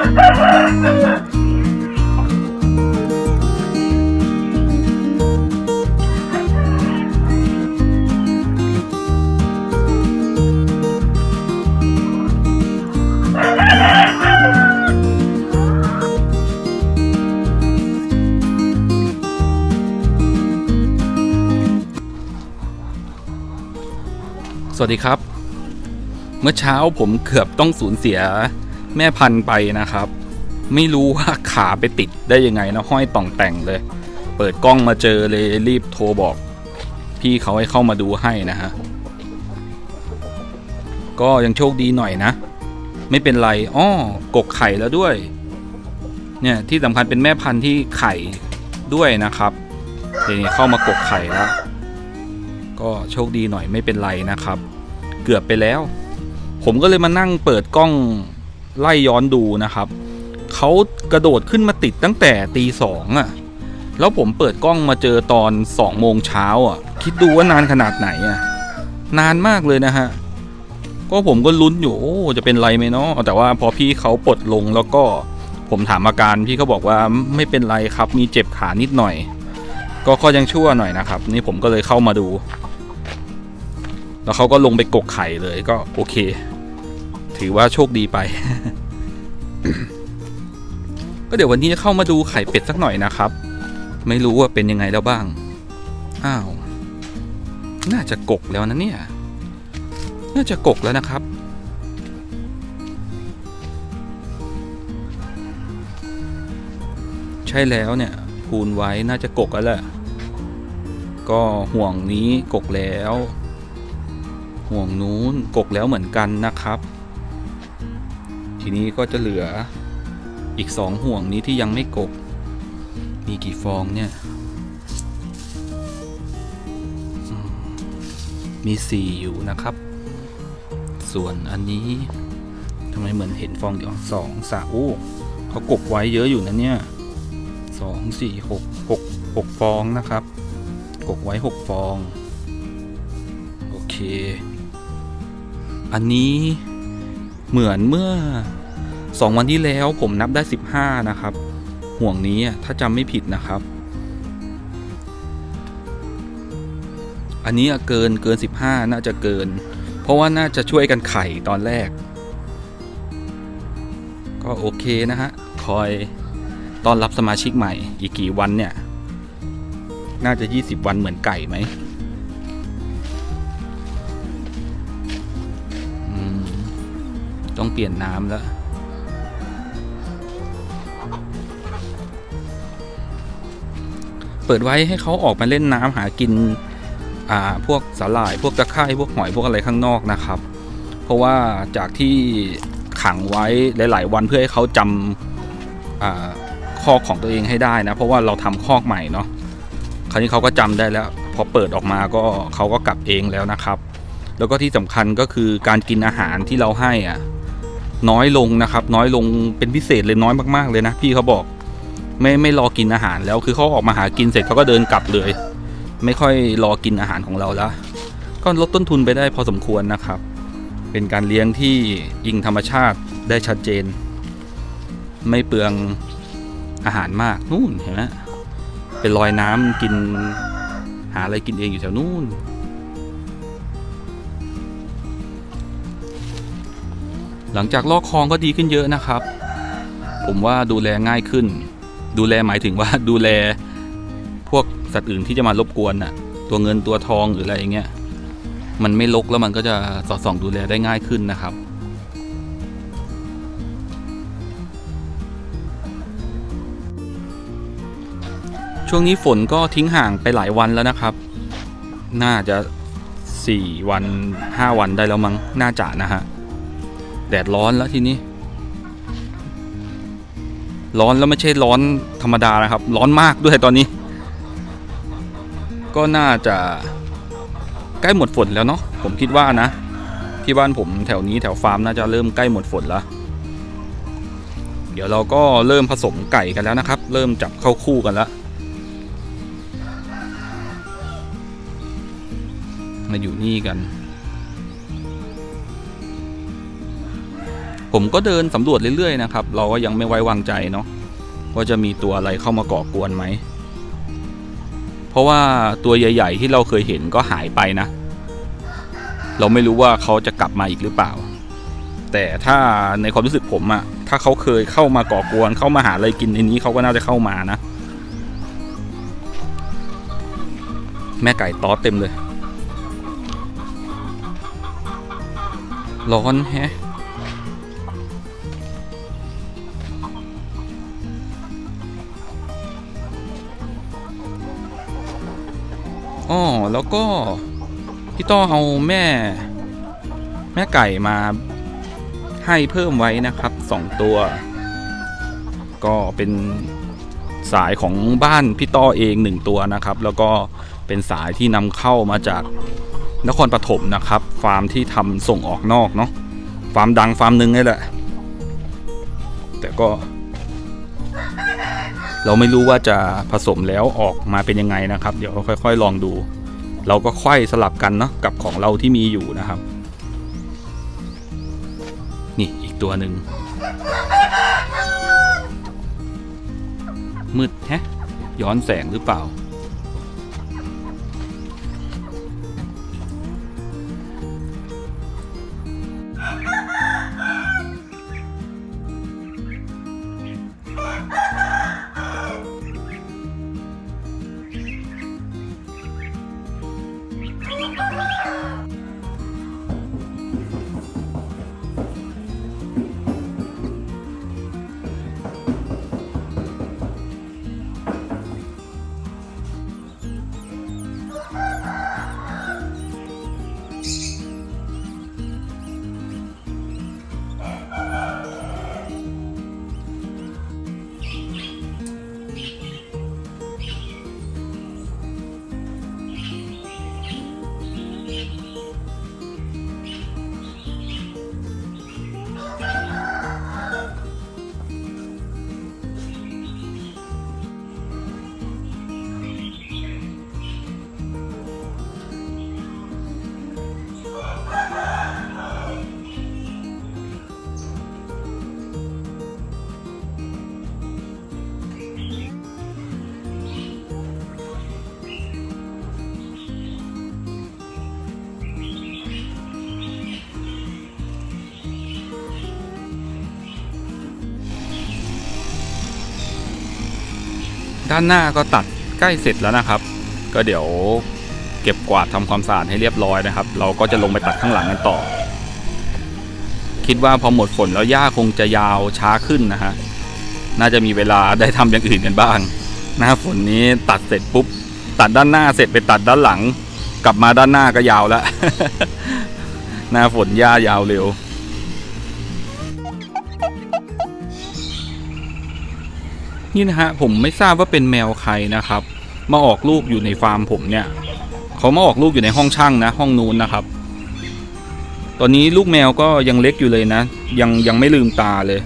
สวัสดีครับ เมื่อเช้าผมเกือบต้องสูญเสีย แม่พันธุ์ไปนะครับ ไม่รู้ว่าขาไปติดได้ยังไงนะห้อยต่องแต่งเลย เปิดกล้องมาเจอเลยรีบโทรบอก พี่เขาให้เข้ามาดูให้นะฮะก็ยังโชคดีหน่อยนะ ไม่เป็นไรอ้อกกไข่แล้วด้วย เนี่ยที่สำคัญเป็นแม่พันธุ์ที่ไข่ด้วยนะครับทีนี้เข้ามากกไข่แล้ว ก็โชคดีหน่อยไม่เป็นไรนะครับ เกือบไปแล้ว ผมก็เลยมานั่งเปิดกล้อง ไล่ย้อนดูนะครับเขากระโดดขึ้นมาติดตั้งแต่ตีสองอะ่ะ แล้วผมเปิดกล้องมาเจอตอนสองโมงเช้าอะ คิดดูว่านานขนาดไหนอะ นานมากเลยนะฮะ ก็ผมก็ลุ้นอยู่ โอ้จะเป็นไรไหมเนาะแต่ว่าพอพี่เขาปลดลงแล้วก็ผมถามอาการพี่เขาบอกว่าไม่เป็นไรครับมีเจ็บขานิดหน่อย ก็ก็ยังชั่วหน่อยนะครับ นี่ผมก็เลยเข้ามาดู แล้วเขาก็ลงไปกกไข่เลยก็โอเค ถือว่าโชคดีไป ก็เดี๋ยววันนี้จะเข้ามาดูไข่เป็ดสักหน่อยนะครับ ไม่รู้ว่าเป็นยังไงแล้วบ้าง อ้าว น่าจะกกแล้วนะเนี่ย น่าจะกกแล้วนะครับใช่แล้วเนี่ยคูณไว้น่าจะกกแล้วแหละก็ห่วงนี้กกแล้ว ห่วงนู้นกกแล้วเหมือนกันนะครับ ทีนี้ก็จะเหลืออีกสองห่วงนี้ที่ยังไม่กกมีกี่ฟองเนี่ย มีสี่อยู่นะครับ ส่วนอันนี้ทำไมเหมือนเห็นฟองเดียวสองสามโอ้เขากกไว้เยอะอยู่นะเนี่ยสองสี่หกหกหกฟองนะครับกกไว้หกฟอง โอเค อันนี้เหมือนเมื่อ สองวันที่แล้วผมนับได้ 15 นะครับ ห่วงนี้ถ้าจำไม่ผิดนะครับ อันนี้เกินเกิน 15 น่าจะเกิน เพราะว่าน่าจะช่วยกันไข่ตอนแรก ก็โอเคนะฮะ คอยต้อนรับสมาชิกใหม่ อีกกี่วันเนี่ย น่าจะ 20 วันเหมือนไก่ไหมต้องเปลี่ยนน้ำแล้ว เปิดไว้ให้เขาออกมาเล่นน้ำหากินอ่าพวกสาหร่าย พวกตะไคร่พวกหอยพวกอะไรข้างนอกนะครับ เพราะว่าจากที่ขังไว้หลาย ๆ วันเพื่อให้เขาจำอ่าคอกของตัวเองให้ได้นะ เพราะว่าเราทำคอกใหม่เนาะคราวนี้เขาก็จำได้แล้ว พอเปิดออกมาก็เขาก็กลับเองแล้วนะครับ แล้วก็ที่สำคัญก็คือการกินอาหารที่เราให้อะน้อยลงนะครับ น้อยลงเป็นพิเศษเลยน้อยมากๆเลยนะพี่เขาบอก ไม่ไม่รอกินอาหารแล้วคือเขาออกมาหากินเสร็จเขาก็เดินกลับเลย ไม่ค่อยรอกินอาหารของเราแล้วก็ลดต้นทุนไปได้พอสมควรนะครับ เป็นการเลี้ยงที่อิงธรรมชาติได้ชัดเจน ไม่เปลืองอาหารมากนู่นเห็นไหมเป็นลอยน้ำกินหาอะไรกินเองอยู่แถวนู่นหลังจากลอกคลองก็ดีขึ้นเยอะนะครับ ผมว่าดูแลง่ายขึ้น ดูแลหมายถึงว่าดูแลพวกสัตว์อื่นที่จะมารบกวนน่ะ ตัวเงินตัวทองหรืออะไรอย่างเงี้ยมันไม่ลกแล้วมันก็จะสอดส่องดูแลได้ง่ายขึ้นนะครับ ช่วงนี้ฝนก็ทิ้งห่างไปหลายวันแล้วนะครับ น่าจะสี่วันห้าวันได้แล้วมั้งน่าจะนะฮะ แดดร้อนแล้วทีนี้ ร้อนแล้วไม่ใช่ร้อนธรรมดานะครับ ร้อนมากด้วยตอนนี้ ก็น่าจะใกล้หมดฝนแล้วเนาะผมคิดว่านะ ที่บ้านผมแถวนี้แถวฟาร์มน่าจะเริ่มใกล้หมดฝนแล้ว เดี๋ยวเราก็เริ่มผสมไก่กันแล้วนะครับ เริ่มจับเข้าคู่กันแล้วมาอยู่นี่กัน ผมก็เดินสำรวจเรื่อยๆนะครับ เราก็ยังไม่ไว้วางใจเนาะว่าจะมีตัวอะไรเข้ามาก่อกวนไหม เพราะว่าตัวใหญ่ ๆ ที่เราเคยเห็นก็หายไปนะ เราไม่รู้ว่าเขาจะกลับมาอีกหรือเปล่า แต่ถ้าในความรู้สึกผมอะถ้าเขาเคยเข้ามาก่อกวน เข้ามาหาอะไรกินในนี้เขาก็น่าจะเข้ามานะ แม่ไก่ตอเต็มเลย ร้อนแฮะ แล้วก็พี่ต้อเอาแม่ แม่ไก่มาให้เพิ่มไว้นะครับสองตัว ก็เป็นสายของบ้านพี่ต้อเองหนึ่งตัวนะครับ แล้วก็เป็นสายที่นำเข้ามาจากนครปฐมนะครับ ฟาร์มที่ทำส่งออกนอกเนาะฟาร์มดังฟาร์มหนึ่งนี่แหละ แต่ก็ เราไม่รู้ว่าจะผสมแล้วออกมาเป็นยังไงนะครับ เดี๋ยวค่อย ๆ ลองดู เราก็ค่อยสลับกันเนาะกับของเราที่มีอยู่นะครับ นี่อีกตัวหนึ่งมืดแฮะย้อนแสงหรือเปล่า ด้านหน้าก็ตัดใกล้เสร็จแล้วนะครับ ก็เดี๋ยวเก็บกวาดทำความสะอาดให้เรียบร้อยนะครับ เราก็จะลงไปตัดข้างหลังกันต่อ คิดว่าพอหมดฝนแล้วหญ้าคงจะยาวช้าขึ้นนะฮะน่าจะมีเวลาได้ทำอย่างอื่นกันบ้างหน้าฝนนี้ตัดเสร็จปุ๊บตัดด้านหน้าเสร็จไปตัดด้านหลัง กลับมาด้านหน้าก็ยาวแล้ว หน้าฝนหญ้ายาวเร็ว นี่นะฮะผมไม่ทราบว่าเป็นแมวใครนะครับ มาออกลูกอยู่ในฟาร์มผมเนี่ยเขามาออกลูกอยู่ในห้องช่างนะ ห้องนู้นนะครับ ตอนนี้ลูกแมวก็ยังเล็กอยู่เลยนะ ยังยังไม่ลืมตาเลย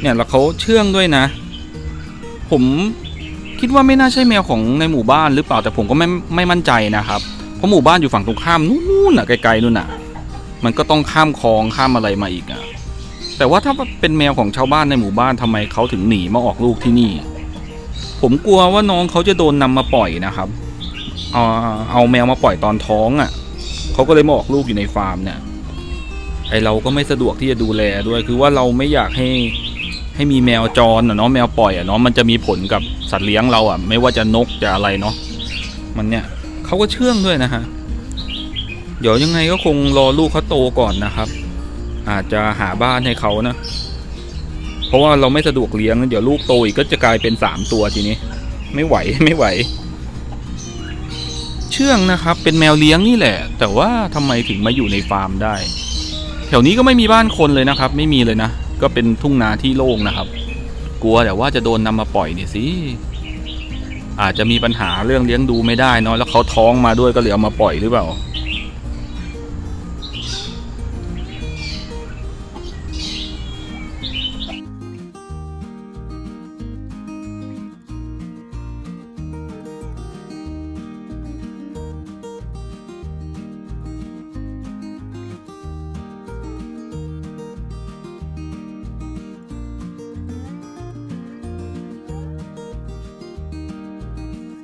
เนี่ยแล้วเขาเชื่องด้วยนะ ผมคิดว่าไม่น่าใช่แมวของในหมู่บ้านหรือเปล่าแต่ผมก็ไม่ไม่มั่นใจนะครับเพราะหมู่บ้านอยู่ฝั่งตรงข้ามนู่นน่ะไกลๆนู่นน่ะ มันก็ต้องข้ามคลองข้ามอะไรมาอีกอะ แต่ว่าถ้าเป็นแมวของชาวบ้านในหมู่บ้านทำไมเขาถึงหนีมาออกลูกที่นี่ ผมกลัวว่าน้องเขาจะโดนนำมาปล่อยนะครับเอาเอาแมวมาปล่อยตอนท้องอะ่ะเขาก็เลยมาออกลูกอยู่ในฟาร์มเนี่ยไอเราก็ไม่สะดวกที่จะดูแลด้วยคือว่าเราไม่อยากให้ให้มีแมวจรเนาะแมวปล่อยอะเนาะมันจะมีผลกับสัตว์เลี้ยงเราอะ ไม่ว่าจะนกจะอะไรเนาะมันเนี่ยเขาก็เชื่องด้วยนะฮะเดี๋ยวยังไงก็คงรอลูกเขาโตก่อนนะครับ อาจจะหาบ้านให้เขานะ เพราะว่าเราไม่สะดวกเลี้ยง เดี๋ยวลูกโตอีกก็จะกลายเป็นสามตัวทีนี้ ไม่ไหวไม่ไหว เชื่องนะครับ เป็นแมวเลี้ยงนี่แหละ แต่ว่าทำไมถึงมาอยู่ในฟาร์มได้ แถวนี้ก็ไม่มีบ้านคนเลยนะครับ ไม่มีเลยนะ ก็เป็นทุ่งนาที่โล่งนะครับ กลัวแต่ว่าจะโดนนำมาปล่อยนี่สิอาจจะมีปัญหาเรื่องเลี้ยงดูไม่ได้เนาะแล้วเขาท้องมาด้วยก็เลยเอามาปล่อยหรือเปล่า